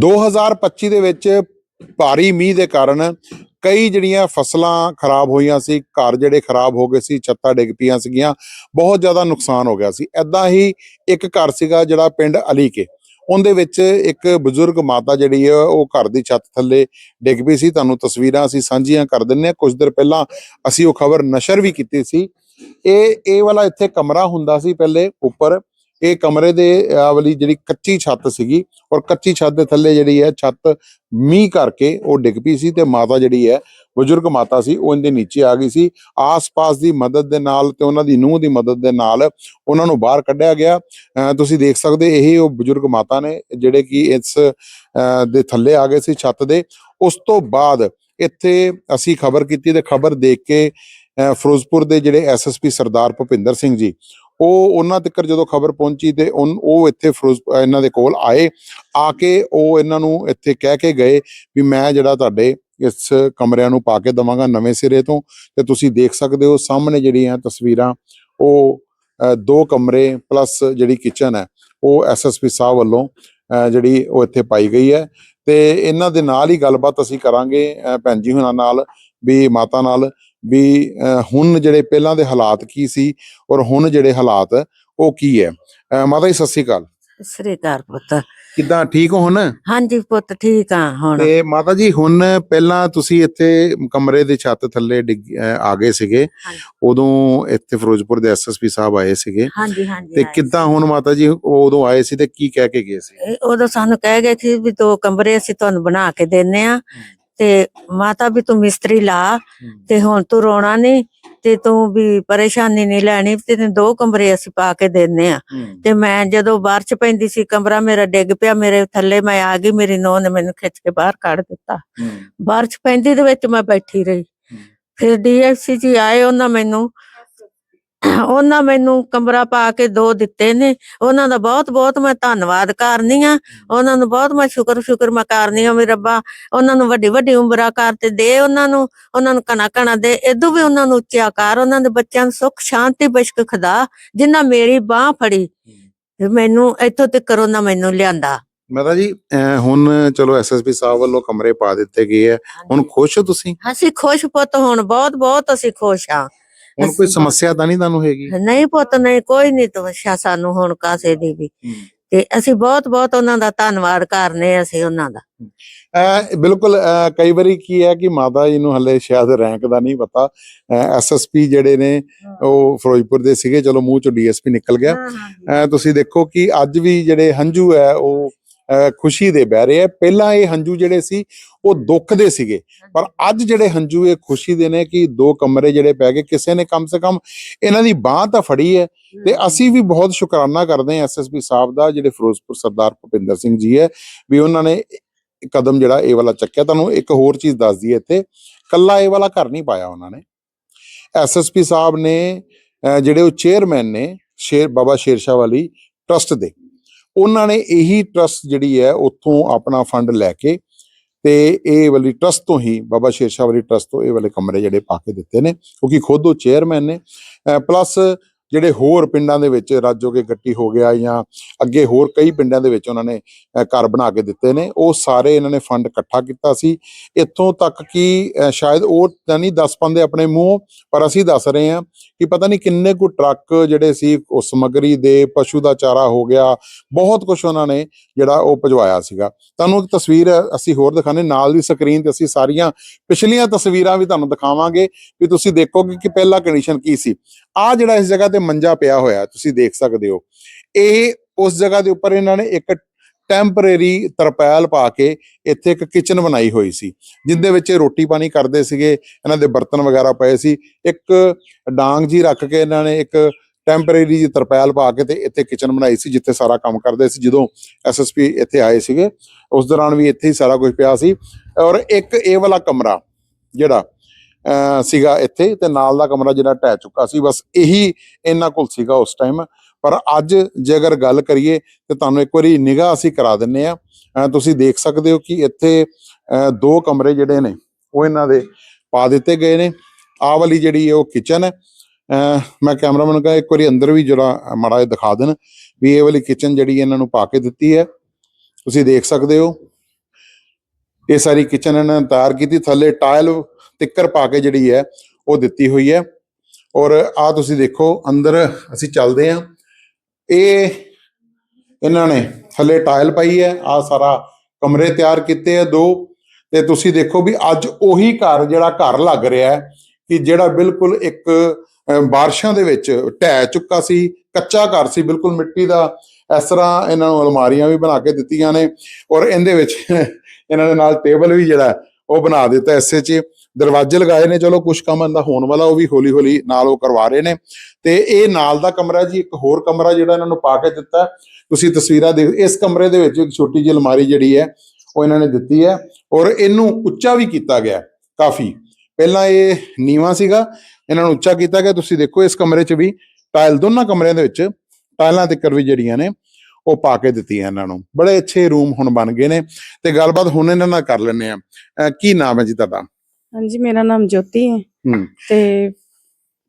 2025 ਦੇ ਵਿੱਚ ਭਾਰੀ ਮੀਂਹ ਦੇ ਕਾਰਨ ਕਈ ਜਿਹੜੀਆਂ ਫਸਲਾਂ ਖਰਾਬ ਹੋਈਆਂ ਸੀ, ਘਰ ਜਿਹੜੇ ਖਰਾਬ ਹੋ ਗਏ ਸੀ, ਛੱਤਾਂ ਡਿੱਗ ਪਈਆਂ ਸੀਗੀਆਂ, ਬਹੁਤ ਜ਼ਿਆਦਾ ਨੁਕਸਾਨ ਹੋ ਗਿਆ ਸੀ। ਐਦਾਂ ਹੀ ਇੱਕ ਘਰ ਸੀਗਾ ਜਿਹੜਾ ਪਿੰਡ ਅਲੀਕੇ, ਉਹਦੇ ਵਿੱਚ ਇੱਕ ਬਜ਼ੁਰਗ ਮਾਤਾ ਜਿਹੜੀ ਹੈ ਉਹ ਘਰ ਦੀ ਛੱਤ ਥੱਲੇ ਡਿੱਗ ਪਈ ਸੀ। ਤੁਹਾਨੂੰ ਤਸਵੀਰਾਂ ਅਸੀਂ ਸਾਂਝੀਆਂ ਕਰ ਦਿੰਨੇ ਆ ਕੁਝ ਦਿਨ ਪਹਿਲਾਂ ਅਸੀਂ ਉਹ ਖਬਰ ਨਸ਼ਰ ਵੀ ਕੀਤੀ ਸੀ। ਇਹ ਇਹ ਵਾਲਾ ਇੱਥੇ ਕਮਰਾ ਹੁੰਦਾ ਸੀ ਪਹਿਲੇ ਉੱਪਰ। ਇਹ ਕਮਰੇ ਦੇ ਆਹ ਵਾਲੀ ਜਿਹੜੀ ਕੱਚੀ ਛੱਤ ਸੀਗੀ, ਔਰ ਕੱਚੀ ਛੱਤ ਦੇ ਥੱਲੇ ਜਿਹੜੀ ਹੈ ਛੱਤ ਮੀਂਹ ਕਰਕੇ ਉਹ ਡਿੱਗ ਪਈ ਸੀ ਤੇ ਮਾਤਾ ਜਿਹੜੀ ਹੈ, ਬਜ਼ੁਰਗ ਮਾਤਾ ਸੀ, ਉਹ ਇਹਦੇ ਨੀਚੇ ਆ ਗਈ ਸੀ। ਆਸ-ਪਾਸ ਦੀ ਮਦਦ ਦੇ ਨਾਲ ਤੇ ਉਹਨਾਂ ਦੀ ਨੂੰਹ ਦੀ ਮਦਦ ਦੇ ਨਾਲ ਉਹਨਾਂ ਨੂੰ ਬਾਹਰ ਕੱਢਿਆ ਗਿਆ। ਅਹ, ਤੁਸੀਂ ਦੇਖ ਸਕਦੇ ਇਹ ਉਹ ਬਜ਼ੁਰਗ ਮਾਤਾ ਨੇ ਜਿਹੜੇ ਕਿ ਇਸ, ਅਹ, ਦੇ ਥੱਲੇ ਆ ਗਏ ਸੀ ਛੱਤ ਦੇ। ਉਸ ਤੋਂ ਬਾਅਦ ਇੱਥੇ ਅਸੀਂ ਖਬਰ ਕੀਤੀ ਤੇ ਖਬਰ ਦੇਖ ਕੇ, ਅਹ, ਫਿਰੋਜ਼ਪੁਰ ਦੇ ਜਿਹੜੇ ਐਸਐਸਪੀ ਸਰਦਾਰ ਭੁਪਿੰਦਰ ਸਿੰਘ ਜੀ ਉਹ ਉਹਨਾਂ ਤੱਕ ਜਦੋਂ ਖਬਰ ਪਹੁੰਚੀ ਤੇ ਉਨ- ਉਹ ਇੱਥੇ ਫਿਰੋਜ਼ ਇਹਨਾਂ ਦੇ ਕੋਲ ਆਏ। ਆ ਕੇ ਉਹ ਇਹਨਾਂ ਨੂੰ ਇੱਥੇ ਕਹਿ ਕੇ ਗਏ ਵੀ ਮੈਂ ਜਿਹੜਾ ਤੁਹਾਡੇ ਇਸ ਕਮਰਿਆਂ ਨੂੰ ਪਾ ਕੇ ਦਵਾਂਗਾ ਨਵੇਂ ਸਿਰੇ ਤੋਂ ਤੇ ਤੁਸੀਂ ਦੇਖ ਸਕਦੇ ਹੋ ਸਾਹਮਣੇ ਜਿਹੜੀਆਂ ਤਸਵੀਰਾਂ, ਉਹ ਦੋ ਕਮਰੇ ਪਲੱਸ ਜਿਹੜੀ ਕਿਚਨ ਹੈ, ਉਹ ਐਸਐਸਪੀ ਸਾਹਿਬ ਵੱਲੋਂ ਜਿਹੜੀ ਉਹ ਇੱਥੇ ਪਾਈ ਗਈ ਹੈ। ਤੇ ਇਹਨਾਂ ਦੇ ਨਾਲ ਹੀ ਗੱਲਬਾਤ ਅਸੀਂ ਕਰਾਂਗੇ ਭੈਣ ਜੀ ਹੁਣਾਂ ਨਾਲ, ਵੀ ਮਾਤਾ ਨਾਲ। ਵੀ ਹੁਣ ਜਿਹੜੇ ਪਹਿਲਾਂ ਦੇ ਹਾਲਾਤ ਕੀ ਸੀ ਔਰ ਹੁਣ ਜਿਹੜੇ ਹਾਲਾਤ ਉਹ ਕੀ ਹੈ? ਮਾਤਾ ਜੀ ਸਤਿ ਸ਼੍ਰੀ ਅਕਾਲ। ਸ੍ਰੀ ਅਕਾਲ ਪੁੱਤ। ਕਿੱਦਾਂ ਠੀਕ ਹੋ ਹੁਣ? ਹਾਂਜੀ ਪੁੱਤ ਠੀਕ ਆ ਹੁਣ। ਤੇ ਮਾਤਾ ਜੀ ਹੁਣ ਪਹਿਲਾਂ ਤੁਸੀਂ ਇੱਥੇ ਕਮਰੇ ਦੇ ਛੱਤ ਥੱਲੇ ਆ ਗਏ ਸੀਗੇ। ਉਦੋਂ ਇੱਥੇ ਫਿਰੋਜ਼ਪੁਰ ਦੇ ਐਸਐਸਪੀ ਸਾਹਿਬ ਆਏ ਸੀਗੇ। ਹਾਂਜੀ ਹਾਂਜੀ ਤੇ ਕਿੱਦਾਂ ਹੁਣ ਮਾਤਾ ਜੀ ਉਦੋਂ ਆਏ ਸੀ ਤੇ ਕੀ ਕਹਿ ਕੇ ਗਏ ਸੀ? ਉਦੋਂ ਸਾਨੂੰ ਕਹਿ ਗਏ ਸੀ ਵੀ ਦੋ ਕਮਰੇ ਅਸੀਂ ਤੁਹਾਨੂੰ ਬਣਾ ਕੇ ਦਿੰਨੇ ਆ। ਤੇ ਮਾਤਾ ਵੀ ਤੂੰ ਮਿਸਤਰੀ ਲਾ ਤੇ ਹੁਣ ਤੂੰ ਰੋਣਾ ਨਹੀਂ ਤੇ ਤੂੰ ਵੀ ਪਰੇਸ਼ਾਨੀ ਨਹੀਂ ਲੈਣੀ ਤੇ ਤੈਨੂੰ ਦੋ ਕਮਰੇ ਅਸੀਂ ਪਾ ਕੇ ਦਿੰਨੇ ਆ। ਤੇ ਮੈਂ ਜਦੋਂ ਬਾਰਿਸ਼ ਪੈਂਦੀ ਸੀ ਕਮਰਾ ਮੇਰਾ ਡਿੱਗ ਪਿਆ ਮੇਰੇ ਥੱਲੇ ਮੈਂ ਆ ਗਈ ਮੇਰੀ ਨੂੰਹ ਨੇ ਮੈਨੂੰ ਖਿੱਚ ਕੇ ਬਾਹਰ ਕੱਢ ਦਿੱਤਾ। ਬਾਰਿਸ਼ ਪੈਂਦੀ ਦੇ ਵਿੱਚ ਮੈਂ ਬੈਠੀ ਰਹੀ। ਫਿਰ ਡੀਐਫਸੀ ਜੀ ਆਏ ਉਹਨਾਂ ਮੈਨੂੰ ਉਹਨਾਂ ਮੈਨੂੰ ਕਮਰਾ ਪਾ ਕੇ ਦੋ ਦਿੱਤੇ ਨੇ। ਉਹਨਾਂ ਦਾ ਬਹੁਤ ਬਹੁਤ ਮੈਂ ਧੰਨਵਾਦ ਕਰਨੀ ਆ ਉਹਨਾਂ ਨੂੰ ਬਹੁਤ ਮੈਂ ਸ਼ੁਕਰ ਸ਼ੁਕਰ ਮੈਂ ਕਰਨੀ ਆ ਵੀ ਰੱਬਾ ਉਹਨਾਂ ਨੂੰ ਵੱਡੀ ਵੱਡੀ ਉਮਰਾਂ ਕਰ ਤੇ ਦੇ ਉਹਨਾਂ ਨੂੰ ਉਹਨਾਂ ਨੂੰ ਕਣਾ ਕਣਾ ਦੇ। ਇਦੋਂ ਵੀ ਉਹਨਾਂ ਨੂੰ ਉੱਚਾ ਕਰ ਉਹਨਾਂ ਦੇ ਬੱਚਿਆਂ ਨੂੰ ਸੁੱਖ ਸ਼ਾਂਤੀ ਬਖਸ਼ ਖੁਦਾ ਜਿੰਨਾ ਮੇਰੀ ਬਾਹ ਫੜੀ ਤੇ ਮੈਨੂੰ ਇੱਥੋਂ ਤੱਕ ਉਹਨਾਂ ਮੈਨੂੰ ਲਿਆਂਦਾ। ਮਾਤਾ ਜੀ ਹੁਣ ਚਲੋ ਐਸਐਸਪੀ ਸਾਹਿਬ ਵੱਲੋਂ ਕਮਰੇ ਪਾ ਦਿੱਤੇ ਗਏ ਆ। ਹੁਣ ਖੁਸ਼ ਹੋ ਤੁਸੀਂ? ਅਸੀਂ ਖੁਸ਼ ਪੁੱਤ ਹੁਣ ਬਹੁਤ ਬਹੁਤ ਅਸੀਂ ਖੁਸ਼ ਆ ਹੁਣ ਕੋਈ ਸਮੱਸਿਆ ਤਾਂ ਨਹੀਂ ਤੁਹਾਨੂੰ ਹੈਗੀ? ਨਹੀਂ ਪੁੱਤ ਨਹੀਂ ਕੋਈ ਨਹੀਂ ਤਵਸ਼ਾ ਸਾਨੂੰ ਹੁਣ ਕਾਸੇ ਦੀ ਵੀ। ਤੇ ਅਸੀਂ ਬਹੁਤ ਬਹੁਤ ਉਹਨਾਂ ਦਾ ਧੰਨਵਾਦ ਕਰਨੇ ਅਸੀਂ ਉਹਨਾਂ ਦਾ। ਬਿਲਕੁਲ ਕਈ ਵਾਰੀ ਕੀ ਹੈ ਕਿ ਮਾਤਾ ਜੀ ਨੂੰ ਹਲੇ ਸ਼ਾਇਦ ਰੈਂਕ ਦਾ ਨਹੀਂ ਪਤਾ। ਐਸਐਸਪੀ ਜਿਹੜੇ ਨੇ ਉਹ ਫਿਰੋਜ਼ਪੁਰ ਦੇ ਸੀਗੇ ਚਲੋ ਮੂੰਹ ਚੋਂ ਡੀਐਸਪੀ ਨਿਕਲ ਗਿਆ। ਤੁਸੀਂ ਦੇਖੋ ਕਿ ਅੱਜ ਵੀ ਜਿਹੜੇ ਹੰਝੂ ਹੈ ਉਹ ਖੁਸ਼ੀ ਦੇ ਬਹਿ ਰਹੇ ਆ। ਪਹਿਲਾਂ ਇਹ ਹੰਝੂ ਜਿਹੜੇ ਸੀ ਉਹ ਦੁੱਖ ਦੇ ਸੀਗੇ। ਪਰ ਅੱਜ ਜਿਹੜੇ ਹੰਝੂ ਇਹ ਖੁਸ਼ੀ ਦੇ ਨੇ ਕਿ ਦੋ ਕਮਰੇ ਜਿਹੜੇ ਪੈ ਗਏ ਕਿਸੇ ਨੇ ਕਮ ਸੇ ਕਮ ਇਹਨਾਂ ਦੀ ਬਾਹ ਤਾਂ ਫੜੀ ਹੈ। ਤੇ ਅਸੀਂ ਵੀ ਬਹੁਤ ਸ਼ੁਕਰਾਨਾ ਕਰਦੇ ਹਾਂ ਐਸਐਸਪੀ ਸਾਹਿਬ ਦਾ ਜਿਹੜੇ ਫਿਰੋਜ਼ਪੁਰ ਸਰਦਾਰ ਭੁਪਿੰਦਰ ਸਿੰਘ ਜੀ ਹੈ ਵੀ ਉਹਨਾਂ ਨੇ ਕਦਮ ਜਿਹੜਾ ਇਹ ਵਾਲਾ ਚੱਕਿਆ। ਤੁਹਾਨੂੰ ਇੱਕ ਹੋਰ ਚੀਜ਼ ਦੱਸ ਦਈਏ ਇੱਥੇ ਕੱਲਾ ਇਹ ਵਾਲਾ ਘਰ ਨਹੀਂ ਪਾਇਆ ਉਹਨਾਂ ਨੇ। ਐਸਐਸਪੀ ਸਾਹਿਬ ਨੇ ਜਿਹੜੇ ਉਹ ਚੇਅਰਮੈਨ ਨੇ ਸ਼ੇਰ ਬਾਬਾ ਸ਼ੇਰਸ਼ਾਹ ਵਾਲੀ ਟਰਸਟ ਦੇ। ਉਹਨਾਂ ਨੇ ਇਹੀ ਟਰਸਟ ਜਿਹੜੀ ਹੈ ਉੱਥੋਂ ਆਪਣਾ ਫੰਡ ਲੈ ਕੇ ਤੇ ਇਹ ਵਾਲੀ ਟਰਸਟ ਤੋਂ ਹੀ ਬਾਬਾ ਸ਼ੇਰਸ਼ਾਹ ਵਾਲੀ ਟਰਸਟ ਤੋਂ ਇਹ ਵਾਲੇ ਕਮਰੇ ਜਿਹੜੇ ਪਾ ਕੇ ਦਿੱਤੇ ਨੇ, ਕਿਉਂਕਿ ਖੁਦ ਉਹ ਚੇਅਰਮੈਨ ਨੇ। ਪਲੱਸ ਜਿਹੜੇ ਹੋਰ ਪਿੰਡਾਂ ਦੇ ਵਿੱਚ ਰਾਜੋਗੇ ਗੱਟੀ ਹੋ ਗਿਆ ਜਾਂ ਅੱਗੇ ਹੋਰ ਕਈ ਪਿੰਡਾਂ ਦੇ ਵਿੱਚ ਉਹਨਾਂ ਨੇ ਘਰ ਬਣਾ ਕੇ ਦਿੱਤੇ ਨੇ, ਉਹ ਸਾਰੇ ਇਹਨਾਂ ਨੇ ਫੰਡ ਇਕੱਠਾ ਕੀਤਾ ਸੀ। ਇੱਥੋਂ ਤੱਕ ਕਿ ਸ਼ਾਇਦ ਉਹ ਤਾਂ ਨਹੀਂ ਦੱਸ ਪਾਉਂਦੇ ਆਪਣੇ ਮੂੰਹ, ਪਰ ਅਸੀਂ ਦੱਸ ਰਹੇ ਹਾਂ ਕਿ ਪਤਾ ਨਹੀਂ ਕਿੰਨੇ ਕੁ ਟਰੱਕ ਜਿਹੜੇ ਸੀ, ਉਹ ਸਮੱਗਰੀ ਦੇ ਪਸ਼ੂ ਦਾ ਚਾਰਾ ਹੋ ਗਿਆ, ਬਹੁਤ ਕੁਝ ਉਹਨਾਂ ਨੇ ਜਿਹੜਾ ਉਹ ਭਜਵਾਇਆ ਸੀਗਾ। ਤੁਹਾਨੂੰ ਇੱਕ ਤਸਵੀਰ ਅਸੀਂ ਹੋਰ ਦਿਖਾਣੇ ਨਾਲ ਦੀ ਸਕਰੀਨ ਤੇ ਅਸੀਂ ਸਾਰੀਆਂ ਪਿਛਲੀਆਂ ਤਸਵੀਰਾਂ ਵੀ ਤੁਹਾਨੂੰ ਦਿਖਾਵਾਂਗੇ, ਵੀ ਤੁਸੀਂ ਦੇਖੋਗੇ ਕਿ ਪਹਿਲਾ ਕੰਡੀਸ਼ਨ ਕੀ ਸੀ। ਆ ਜਿਹੜਾ ਇਸ ਜਗ੍ਹਾ ਤੇ ਮੰਜਾ ਪਿਆ ਹੋਇਆ, ਤੁਸੀਂ ਦੇਖ ਸਕਦੇ ਹੋ। ਇਹ ਉਸ ਜਗ੍ਹਾ ਦੇ ਉੱਪਰ ਇਹਨਾਂ ਨੇ ਇੱਕ ਟੈਂਪਰੇਰੀ ਤਰਪੈਲ ਪਾ ਕੇ ਇੱਥੇ ਇੱਕ ਕਿਚਨ ਬਣਾਈ ਹੋਈ ਸੀ, ਜਿੰਦੇ ਵਿੱਚ ਰੋਟੀ ਪਾਣੀ ਕਰਦੇ ਸੀਗੇ, ਇਹਨਾਂ ਦੇ ਬਰਤਨ ਵਗੈਰਾ ਪਏ ਸੀ। ਇੱਕ ਡਾਂਗ ਜੀ ਰੱਖ ਕੇ ਇਹਨਾਂ ਨੇ ਇੱਕ ਟੈਂਪਰੇਰੀ ਜੀ ਤਰਪੈਲ ਪਾ ਕੇ ਤੇ ਇੱਥੇ ਕਿਚਨ ਬਣਾਈ ਸੀ, ਜਿੱਥੇ ਸਾਰਾ ਕੰਮ ਕਰਦੇ ਸੀ, ਜਦੋਂ ਐਸਐਸਪੀ ਇੱਥੇ ਆਏ ਸੀਗੇ। ਉਸ ਦੌਰਾਨ ਵੀ ਇੱਥੇ ਹੀ ਸਾਰਾ ਕੁਝ ਪਿਆ ਸੀ। ਔਰ ਇੱਕ ਇਹ ਵਾਲਾ ਕਮਰਾ, ਜਿਹੜਾ ਸੀਗਾ ਇੱਥੇ ਤੇ ਨਾਲ ਦਾ ਕਮਰਾ ਜਿਹੜਾ ਢਹਿ ਚੁੱਕਾ ਸੀ, ਬਸ ਇਹੀ ਇਹਨਾਂ ਕੋਲ ਸੀਗਾ ਉਸ ਟਾਈਮ ਪਰ ਅੱਜ ਜੇ ਅਗਰ ਗੱਲ ਕਰੀਏ ਤੇ ਤੁਹਾਨੂੰ ਇੱਕ ਵਾਰੀ ਨਿਗਾਹ ਅਸੀਂ ਕਰਾ ਦਿੰਨੇ ਆ। ਤੁਸੀਂ ਦੇਖ ਸਕਦੇ ਹੋ ਕਿ ਇੱਥੇ, ਅਹ, ਦੋ ਕਮਰੇ ਜਿਹੜੇ ਨੇ, ਉਹ ਇਹਨਾਂ ਦੇ ਪਾ ਦਿੱਤੇ ਗਏ ਨੇ। ਆਹ ਵਾਲੀ ਜਿਹੜੀ ਉਹ ਕਿਚਨ ਹੈ। ਅਹ, ਮੈਂ ਕੈਮਰਾਮੈਨ ਨੂੰ ਇੱਕ ਵਾਰੀ ਅੰਦਰ ਵੀ ਜਿਹੜਾ ਮਾੜਾ ਜਿਹਾ ਦਿਖਾ ਦੇਣ ਵੀ ਇਹ ਵਾਲੀ ਕਿਚਨ ਜਿਹੜੀ ਇਹਨਾਂ ਨੂੰ ਪਾ ਕੇ ਦਿੱਤੀ ਹੈ। ਤੁਸੀਂ ਦੇਖ ਸਕਦੇ ਹੋ। ਇਹ ਸਾਰੀ ਕਿਚਨ ਇਹਨਾਂ ਨੇ ਤਿਆਰ ਕੀਤੀ। ਥੱਲੇ ਟਾਇਲ ਤਿੱਕਰ ਪਾ ਕੇ ਜਿਹੜੀ ਹੈ ਉਹ ਦਿੱਤੀ ਹੋਈ ਹੈ। ਔਰ ਆ ਤੁਸੀਂ ਦੇਖੋ, ਅੰਦਰ ਅਸੀਂ ਚੱਲਦੇ ਹਾਂ। ਇਹ ਇਹਨਾਂ ਨੇ ਥੱਲੇ ਟਾਇਲ ਪਾਈ ਹੈ, ਆ ਸਾਰਾ ਕਮਰੇ ਤਿਆਰ ਕੀਤੇ ਆ ਦੋ। ਤੇ ਤੁਸੀਂ ਦੇਖੋ ਵੀ ਅੱਜ ਉਹੀ ਘਰ ਜਿਹੜਾ ਘਰ ਲੱਗ ਰਿਹਾ ਹੈ ਕਿ ਜਿਹੜਾ ਬਿਲਕੁਲ ਇੱਕ ਬਾਰਿਸ਼ਾਂ ਦੇ ਵਿੱਚ ਢਹਿ ਚੁੱਕਾ ਸੀ, ਕੱਚਾ ਘਰ ਸੀ, ਬਿਲਕੁਲ ਮਿੱਟੀ ਦਾ। ਇਸ ਤਰ੍ਹਾਂ ਇਹਨਾਂ ਨੂੰ ਅਲਮਾਰੀਆਂ ਵੀ ਬਣਾ ਕੇ ਦਿੱਤੀਆਂ ਨੇ। ਔਰ ਇਹਦੇ ਵਿੱਚ ਇਹਨਾਂ ਦੇ ਨਾਲ ਟੇਬਲ ਵੀ ਜਿਹੜਾ, ਉਹ ਬਣਾ ਦਿੱਤਾ ਐਸੇ ਚ। ਦਰਵਾਜ਼ੇ ਲਗਾਏ ਨੇ, ਚਲੋ ਕੁਝ ਕੰਮ ਇਹਦਾ ਹੋਣ ਵਾਲਾ, ਉਹ ਵੀ ਹੌਲੀ ਹੌਲੀ ਨਾਲ ਉਹ ਕਰਵਾ ਰਹੇ ਨੇ। ਤੇ ਇਹ ਨਾਲ ਦਾ ਕਮਰਾ ਜੀ, ਇੱਕ ਹੋਰ ਕਮਰਾ ਜਿਹੜਾ ਇਹਨਾਂ ਨੂੰ ਪਾ ਕੇ ਦਿੱਤਾ। ਤੁਸੀਂ ਤਸਵੀਰਾਂ ਦੇਖ, ਇਸ ਕਮਰੇ ਦੇ ਵਿੱਚ ਇੱਕ ਛੋਟੀ ਜਿਹੀ ਅਲਮਾਰੀ ਜਿਹੜੀ ਹੈ, ਉਹ ਇਹਨਾਂ ਨੇ ਦਿੱਤੀ ਹੈ। ਔਰ ਇਹਨੂੰ ਉੱਚਾ ਵੀ ਕੀਤਾ ਗਿਆ ਕਾਫੀ। ਪਹਿਲਾਂ ਇਹ ਨੀਵਾ ਸੀਗਾ, ਇਹਨਾਂ ਨੂੰ ਉੱਚਾ ਕੀਤਾ ਗਿਆ। ਤੁਸੀਂ ਦੇਖੋ ਇਸ ਕਮਰੇ 'ਚ ਵੀ ਟਾਇਲ, ਦੋਨਾਂ ਕਮਰਿਆਂ ਦੇ ਵਿੱਚ ਟਾਇਲਾਂ ਤਿੱਕਰ ਵੀ ਜਿਹੜੀਆਂ ਨੇ, ਉਹ ਪਾ ਕੇ ਦਿੱਤੀਆਂ ਇਹਨਾਂ ਨੂੰ। ਬੜੇ ਅੱਛੇ ਰੂਮ ਹੁਣ ਬਣ ਗਏ ਨੇ। ਤੇ ਗੱਲਬਾਤ ਹੁਣ ਇਹਨਾਂ ਨਾਲ ਕਰ ਲੈਂਦੇ ਆ ਕੀ ਨਾਮ ਹੈ ਜੀ ਤੁਹਾਡਾ? ਹਾਂਜੀ ਮੇਰਾ ਨਾਮ ਜੋਤੀ ਹੈ। ਹੂੰ। ਤੇ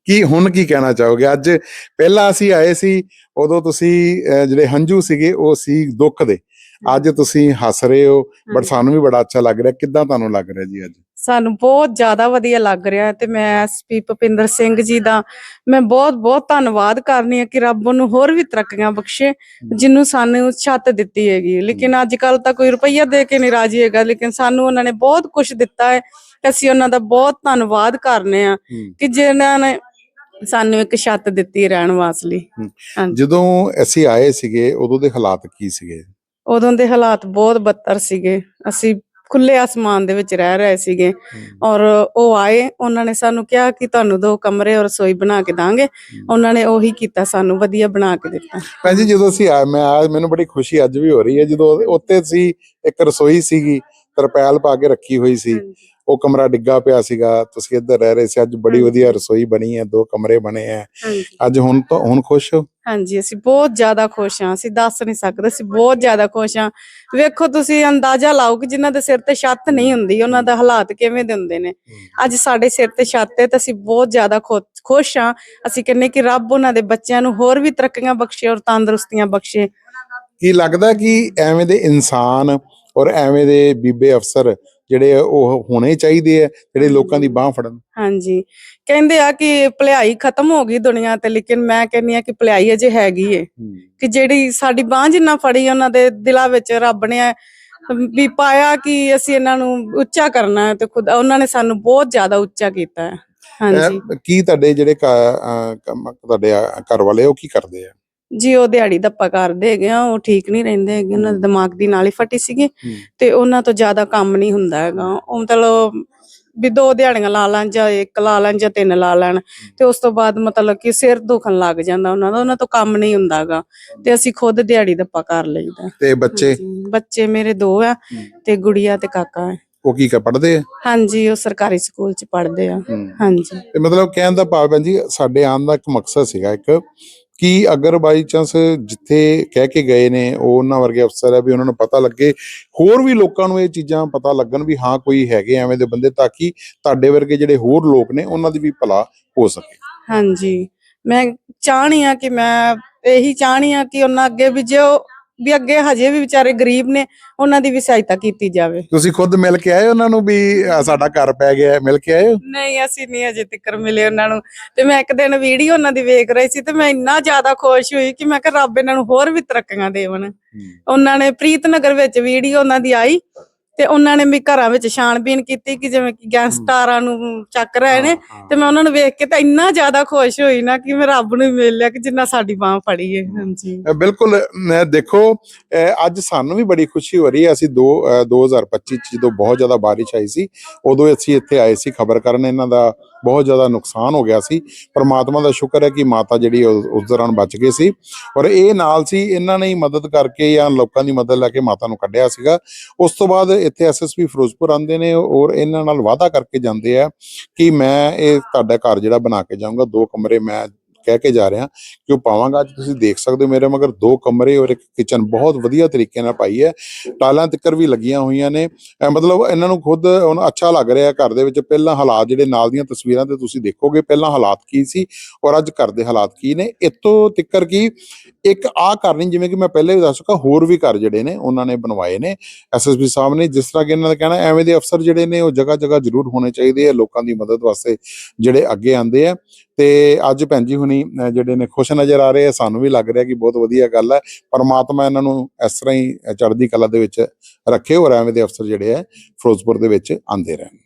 ਕੀ ਹੁਣ ਕੀ ਕਹਿਣਾ ਚਾਹੋਗੇ? ਅੱਜ ਪਹਿਲਾਂ ਅਸੀਂ ਆਏ ਸੀ ਉਦੋਂ ਤੁਸੀਂ ਅਹ, ਜਿਹੜੇ ਹੰਝੂ ਸੀਗੇ ਉਹ ਸੀ ਦੁੱਖ ਦੇ। ਅੱਜ ਤੁਸੀਂ ਹੱਸ ਰਹੇ ਹੋ ਬਟ। ਸਾਨੂੰ ਵੀ ਬੜਾ ਅੱਛਾ ਲੱਗ ਰਿਹਾ। ਕਿੱਦਾਂ ਤੁਹਾਨੂੰ ਲੱਗ ਰਿਹਾ ਜੀ ਅੱਜ? ਸਾਨੂੰ ਬਹੁਤ ਜ਼ਿਆਦਾ ਵਧੀਆ ਲੱਗ ਰਿਹਾ ਹੈ ਤੇ ਮੈਂ ਐਸਪੀ ਭੁਪਿੰਦਰ ਸਿੰਘ ਜੀ ਦਾ ਮੈਂ ਬਹੁਤ ਬਹੁਤ ਧੰਨਵਾਦ ਕਰਨੀ ਹੈ ਕਿ ਰੱਬ ਉਹਨੂੰ ਹੋਰ ਵੀ ਤਰੱਕੀਆਂ ਬਖਸ਼ੇ ਜਿਹਨੂੰ ਸਾਨੂੰ ਛੱਤ ਦਿੱਤੀ ਹੈਗੀ ਲੇਕਿਨ ਅੱਜ ਕੱਲ ਤਾਂ ਕੋਈ ਰੁਪਈਆ ਦੇ ਕੇ ਨਹੀਂ ਰਾਜੀ ਹੈਗਾ ਲੇਕਿਨ ਸਾਨੂੰ ਉਹਨਾਂ ਨੇ ਬਹੁਤ ਕੁਝ ਦਿੱਤਾ ਹੈ। ਅਸੀਂ ਉਹਨਾਂ ਦਾ ਬਹੁਤ ਧੰਨਵਾਦ ਕਰਨੇ ਆ ਕਿ ਜਿਨ੍ਹਾਂ ਨੇ ਸਾਨੂੰ ਇੱਕ ਛੱਤ ਦਿੱਤੀ ਰਹਿਣ ਵਾਸਤੇ। ਜਦੋਂ ਅਸੀਂ ਆਏ ਸੀਗੇ ਉਦੋਂ ਦੇ ਹਾਲਾਤ ਕੀ ਸੀਗੇ? ਉਦੋਂ ਦੇ ਹਾਲਾਤ ਬਹੁਤ ਬੱਤਰ ਸੀਗੇ। ਅਸੀਂ ਖੁੱਲੇ ਆਸਮਾਨ ਦੇ ਵਿੱਚ ਰਹਿ ਰਹੇ ਸੀਗੇ। ਔਰ ਉਹ ਆਏ ਉਹਨਾਂ ਨੇ ਸਾਨੂੰ ਕਿਹਾ ਕਿ ਤੁਹਾਨੂੰ ਦੋ ਕਮਰੇ ਔਰ ਰਸੋਈ ਬਣਾ ਕੇ ਦਾਂਗੇ। ਉਹਨਾਂ ਨੇ ਉਹੀ ਕੀਤਾ ਸਾਨੂੰ ਵਧੀਆ ਬਣਾ ਕੇ ਦਿੱਤਾ। ਭੈਣ ਜੀ ਜਦੋਂ ਅਸੀਂ ਆਏ ਮੈਂ ਮੈਨੂੰ ਬੜੀ ਖੁਸ਼ੀ ਅੱਜ ਵੀ ਹੋ ਰਹੀ ਹੈ। ਜਦੋਂ ਉੱਤੇ ਸੀ ਇੱਕ ਰਸੋਈ ਸੀਗੀ ਤਰਪੈਲ ਪਾ ਕੇ ਰੱਖੀ ਹੋਈ ਸੀ। ਉਹ ਕਮਰਾ ਡਿੱਗਾ ਪਿਆ ਸੀਗਾ ਤੁਸੀਂ ਇੱਧਰ ਰਹਿ ਰਹੇ ਸੀ ਅੱਜ ਬੜੀ। ਵਧੀਆ ਰਸੋਈ ਬਣੀ ਹੈ ਦੋ ਕਮਰੇ ਬਣੇ ਹੈ। ਅੱਜ ਹੁਣ ਤਾਂ ਹੁਣ ਖੁਸ਼ ਹੋ? ਹਾਂਜੀ ਅਸੀਂ ਬਹੁਤ ਜ਼ਿਆਦਾ ਖੁਸ਼ ਹਾਂ ਅਸੀਂ ਦੱਸ ਨਹੀਂ ਸਕਦੇ ਅਸੀਂ ਬਹੁਤ ਜ਼ਿਆਦਾ ਖੁਸ਼ ਹਾਂ। ਵੇਖੋ ਤੁਸੀਂ ਅੰਦਾਜ਼ਾ ਲਾਓ ਕਿ ਜਿਨ੍ਹਾਂ ਦੇ ਸਿਰ ਤੇ ਛੱਤ ਨਹੀਂ ਹੁੰਦੀ ਉਹਨਾਂ ਦਾ ਹਾਲਾਤ ਕਿਵੇਂ ਦੇ ਹੁੰਦੇ ਨੇ। ਅੱਜ ਸਾਡੇ ਸਿਰ ਤੇ ਛੱਤ ਹੈ ਤਾਂ ਅਸੀਂ ਬਹੁਤ ਜ਼ਿਆਦਾ ਖੁਸ਼ ਹਾਂ। ਅਸੀਂ ਕਹਿੰਨੇ ਕਿ ਰੱਬ ਉਹਨਾਂ ਦੇ ਬੱਚਿਆਂ ਨੂੰ ਹੋਰ ਵੀ ਤਰੱਕੀਆਂ ਬਖਸ਼ੇ ਔਰ ਤੰਦਰੁਸਤੀਆਂ ਬਖਸ਼ੇ। ਕੀ ਲੱਗਦਾ ਕਿ ਐਵੇਂ ਦੇ ਇਨਸਾਨ ਔਰ ਐਵੇਂ ਦੇ ਬੀਬੇ ਅਫਸਰ ਜਿਹੜੇ ਉਹ ਹੋਣੇ ਚਾਹੀਦੇ ਆ ਜਿਹੜੇ ਲੋਕਾਂ ਦੀ ਬਾਹ ਫੜਨ। ਹਾਂਜੀ। ਕਹਿੰਦੇ ਆ ਕਿ ਭਲਾਈ ਖਤਮ ਹੋ ਗਈ ਦੁਨੀਆ ਤੇ ਲੇਕਿਨ ਮੈਂ ਕਹਿੰਨੀ ਆ ਕਿ ਭਲਾਈ ਅਜੇ ਹੈਗੀ ਏ। ਕਿ ਜਿਹੜੀ ਸਾਡੀ ਬਾਂਹ ਜਿੰਨਾ ਫੜੀ ਉਹਨਾਂ ਦੇ ਦਿਲਾਂ ਵਿੱਚ ਰੱਬ ਨੇ ਵੀ ਪਾਇਆ ਕਿ ਅਸੀਂ ਇਹਨਾਂ ਨੂੰ ਉੱਚਾ ਕਰਨਾ ਹੈ ਤੇ ਖੁਦ ਉਹਨਾਂ ਨੇ ਸਾਨੂੰ ਬਹੁਤ ਜ਼ਿਆਦਾ ਉੱਚਾ ਕੀਤਾ ਹੈ। ਹਾਂਜੀ। ਕੀ ਤੁਹਾਡੇ ਜਿਹੜੇ ਤੁਹਾਡੇ ਘਰ ਵਾਲੇ ਉਹ ਕੀ ਕਰਦੇ ਆ? ਜੀ ਉਹ ਦਿਹਾੜੀ ਦੱਪਾ ਕਰਦੇ ਹੈਗੇ ਆ ਉਹ ਠੀਕ ਨਹੀਂ ਰਹਿੰਦੇ ਹੈਗੇ ਉਹਨਾਂ ਦੇ ਦਿਮਾਗ ਦੀ ਨਾਲੀ ਫਟੀ ਸੀਗੀ ਤੇ ਉਹਨਾਂ ਤੋਂ ਜ਼ਿਆਦਾ ਕੰਮ ਨਹੀਂ ਹੁੰਦਾ ਹੈਗਾ। ਉਹ ਮਤਲਬ ਵੀ ਦੋ ਦਿਹਾੜੀਆਂ ਲਾ ਲੈਣ ਜਾਂ ਇੱਕ ਲਾ ਲੈਣ ਜਾਂ ਤਿੰਨ ਲਾ ਲੈਣ ਤੇ ਉਸ ਤੋਂ ਬਾਅਦ ਮਤਲਬ ਕਿ ਸਿਰ ਦੁਖਣ ਲੱਗ ਜਾਂਦਾ ਉਹਨਾਂ ਦਾ ਉਹਨਾਂ ਤੋਂ ਕੰਮ ਨਹੀਂ ਹੁੰਦਾਗਾ ਤੇ ਅਸੀਂ ਖੁਦ ਦਿਹਾੜੀ ਦੱਪਾ ਕਰ ਲਈਦਾ। ਤੇ ਬੱਚੇ? ਬੱਚੇ ਮੇਰੇ ਦੋ ਆ ਤੇ ਗੁੜੀਆ ਤੇ ਕਾਕਾ ਹੈ ਉਹ ਕੀ ਕਰ ਪੜਦੇ ਆ? ਹਾਂਜੀ ਉਹ ਸਰਕਾਰੀ ਸਕੂਲ ਚ ਪੜ੍ਹਦੇ ਆ। ਹਾਂਜੀ। ਤੇ ਮਤਲਬ ਕਹਿਣ ਦਾ ਭਾਵ ਹੈ ਜੀ ਸਾਡੇ ਆਉਣ ਦਾ ਇੱਕ ਮਕਸਦ ਸੀਗਾ ਇੱਕ ਕਿ ਅਗਰ ਬਾਈ ਚਾਂਸ ਜਿੱਥੇ ਕਹਿ ਕੇ ਗਏ ਨੇ, ਉਹ ਉਹਨਾਂ ਵਰਗੇ ਅਫਸਰ ਹੈ ਵੀ ਉਹਨਾਂ ਨੂੰ ਪਤਾ ਲੱਗੇ, ਹੋਰ ਵੀ ਲੋਕਾਂ ਨੂੰ ਇਹ ਚੀਜ਼ਾਂ ਪਤਾ ਲੱਗਣ ਵੀ ਹਾਂ ਕੋਈ ਹੈਗੇ ਐਵੇਂ ਦੇ ਬੰਦੇ ਤਾਂ ਕਿ ਤੁਹਾਡੇ ਵਰਗੇ ਜਿਹੜੇ ਹੋਰ ਲੋਕ ਨੇ, ਉਹਨਾਂ ਦੀ ਵੀ ਭਲਾ ਹੋ ਸਕੇ। ਹਾਂਜੀ। ਮੈਂ ਚਾਹਣੀ ਆ ਕਿ ਮੈਂ, ਇਹੀ ਚਾਹਣੀ ਆ ਕਿ ਉਹਨਾਂ ਅੱਗੇ ਵੀ ਜੋ ਵੀ ਅੱਗੇ ਹਜੇ ਵੀ ਵਿਚਾਰੇ ਗਰੀਬ ਨੇ ਉਹਨਾਂ ਦੀ ਵੀ ਸਹਾਇਤਾ ਕੀਤੀ ਜਾਵੇ। ਤੁਸੀਂ ਖੁਦ ਮਿਲ ਕੇ ਆਏ ਉਹਨਾਂ ਨੂੰ ਵੀ ਸਾਡਾ ਘਰ ਪੈ ਗਿਆ ਹੈ, ਮਿਲ ਕੇ ਆਏ ਹੋ? ਨਹੀਂ ਅਸੀਂ ਨਹੀਂ ਅਜੇ ਤੱਕ ਮਿਲੇ ਉਹਨਾਂ ਨੂੰ। ਤੇ ਮੈਂ ਇੱਕ ਦਿਨ ਵੀਡੀਓ ਉਹਨਾਂ ਦੀ ਵੇਖ ਰਹੀ ਸੀ ਤੇ ਮੈਂ ਇੰਨਾ ਜ਼ਿਆਦਾ ਖੁਸ਼ ਹੋਈ ਕਿ ਮੈਂ ਕਿਹਾ ਰੱਬ ਇਹਨਾਂ ਨੂੰ ਹੋਰ ਵੀ ਤਰੱਕੀਆਂ ਦੇਵਣ। ਉਹਨਾਂ ਨੇ ਪ੍ਰੀਤਨਗਰ ਵਿੱਚ ਵੀਡੀਓ ਉਹਨਾਂ ਦੀ ਆਈ ਤੇ ਉਹਨਾਂ ਨੇ ਵੀ ਘਰਾਂ ਵਿੱਚ ਛਾਣਬੀਨ ਕੀਤੀ ਕਿ ਜਿਵੇਂ ਕਿ ਗੈਂਗਸਟਰਾਂ ਨੂੰ ਚੱਕ ਰਹੇ ਨੇ। ਤੇ ਮੈਂ ਉਹਨਾਂ ਨੂੰ ਵੇਖ ਕੇ ਤਾਂ ਇੰਨਾ ਜ਼ਿਆਦਾ ਖੁਸ਼ ਹੋਈ ਨਾ ਕਿ ਮੈਂ ਰੱਬ ਨੂੰ ਮਿਲ ਲਿਆ ਕਿ ਜਿੰਨਾ ਸਾਡੀ ਬਾਹ ਫੜੀ ਹੈ ਹਾਂਜੀ। ਬਿਲਕੁਲ ਦੇਖੋ ਅੱਜ ਸਾਨੂੰ ਵੀ ਬੜੀ ਖੁਸ਼ੀ ਹੋ ਰਹੀ ਹੈ। ਅਸੀਂ ਦੋ ਅ, 2025 ਚ ਜਦੋਂ ਬਹੁਤ ਜ਼ਿਆਦਾ ਬਾਰਿਸ਼ ਆਈ ਸੀ ਉਦੋਂ ਅਸੀਂ ਇੱਥੇ ਆਏ ਸੀ ਖਬਰ ਕਰਨ ਇਹਨਾਂ ਦਾ। ਬਹੁਤ ਜ਼ਿਆਦਾ ਨੁਕਸਾਨ ਹੋ ਗਿਆ ਸੀ। ਪਰਮਾਤਮਾ ਦਾ ਸ਼ੁਕਰ ਹੈ ਕਿ ਮਾਤਾ ਜਿਹੜੀ ਉਸ ਦੌਰਾਨ ਬਚ ਗਏ ਸੀ। ਔਰ ਇਹ ਨਾਲ ਸੀ, ਇਹਨਾਂ ਨੇ ਹੀ ਮਦਦ ਕਰਕੇ ਜਾਂ ਲੋਕਾਂ ਦੀ ਮਦਦ ਲੈ ਕੇ ਮਾਤਾ ਨੂੰ ਕੱਢਿਆ ਸੀਗਾ। ਉਸ ਤੋਂ ਬਾਅਦ ਇੱਥੇ ਐਸਐਸਪੀ ਫਿਰੋਜ਼ਪੁਰ ਆਉਂਦੇ ਨੇ ਔਰ ਇਹਨਾਂ ਨਾਲ ਵਾਅਦਾ ਕਰਕੇ ਜਾਂਦੇ ਆ ਕਿ ਮੈਂ ਇਹ ਤੁਹਾਡਾ ਘਰ ਜਿਹੜਾ ਬਣਾ ਕੇ ਜਾਊਂਗਾ, ਦੋ ਕਮਰੇ ਮੈਂ ਕਹਿ ਕੇ ਜਾ ਰਿਹਾ, ਕਿ ਉਹ ਪਾਵਾਂਗਾ, ਅੱਜ ਤੁਸੀਂ ਦੇਖ ਸਕਦੇ ਹੋ ਮੇਰੇ ਮਗਰ ਦੋ ਕਮਰੇ ਔਰ ਇੱਕ ਕਿਚਨ ਬਹੁਤ ਵਧੀਆ ਤਰੀਕੇ ਨਾਲ ਪਾਈ ਹੈ। ਟਾਲਾਂ ਤਿੱਕਰ ਵੀ ਲੱਗੀਆਂ ਹੋਈਆਂ ਨੇ। ਮਤਲਬ ਇਹਨਾਂ ਨੂੰ ਖੁਦ ਹੁਣ ਅੱਛਾ ਲੱਗ ਰਿਹਾ ਘਰ ਦੇ ਵਿੱਚ। ਪਹਿਲਾਂ ਹਾਲਾਤ ਜਿਹੜੇ ਨਾਲ ਦੀਆਂ ਤਸਵੀਰਾਂ ਤੇ ਤੁਸੀਂ ਦੇਖੋਗੇ, ਪਹਿਲਾਂ ਹਾਲਾਤ ਕੀ ਸੀ ਔਰ ਅੱਜ ਘਰ ਦੇ ਹਾਲਾਤ ਕੀ ਨੇ। ਇਤੋਂ ਤਿੱਕਰ ਕੀ, ਇੱਕ ਆ ਘਰ ਨਹੀਂ, ਜਿਵੇਂ ਕਿ ਮੈਂ ਪਹਿਲੇ ਵੀ ਦੱਸ ਚੁੱਕਾ, ਹੋਰ ਵੀ ਘਰ ਜਿਹੜੇ ਨੇ, ਉਹਨਾਂ ਨੇ ਬਣਵਾਏ ਨੇ। ਐਸਐਸਪੀ ਸਾਹਿਬ ਨੇ ਜਿਸ ਤਰ੍ਹਾਂ ਕਿ ਇਹਨਾਂ ਦਾ ਕਹਿਣਾ, ਐਵੇਂ ਦੇ ਅਫਸਰ ਜਿਹੜੇ ਨੇ, ਉਹ ਜਗ੍ਹਾ ਜਗ੍ਹਾ ਜ਼ਰੂਰ ਹੋਣੇ ਚਾਹੀਦੇ ਆ, ਲੋਕਾਂ ਦੀ ਮਦਦ ਵਾਸਤੇ ਜਿਹੜੇ ਅੱਗੇ ਆਉਂਦੇ ਆ। ਤੇ ਅੱਜ ਭੈਣ ਜੀ ਹੁਣੀ ਅਹ, ਜਿਹੜੇ ਨੇ ਖੁਸ਼ ਨਜ਼ਰ ਆ ਰਹੇ ਆ, ਸਾਨੂੰ ਵੀ ਲੱਗ ਰਿਹਾ ਕਿ ਬਹੁਤ ਵਧੀਆ ਗੱਲ ਹੈ ਪਰਮਾਤਮਾ ਇਹਨਾਂ ਨੂੰ ਇਸ ਤਰ੍ਹਾਂ ਹੀ ਚੜ੍ਹਦੀ ਕਲਾ ਦੇ ਵਿੱਚ ਰੱਖੇ ਔਰ ਐਵੇਂ ਦੇ ਅਫਸਰ ਜਿਹੜੇ ਆ, ਫਿਰੋਜ਼ਪੁਰ ਦੇ ਵਿੱਚ ਆਉਂਦੇ ਰਹਿਣ।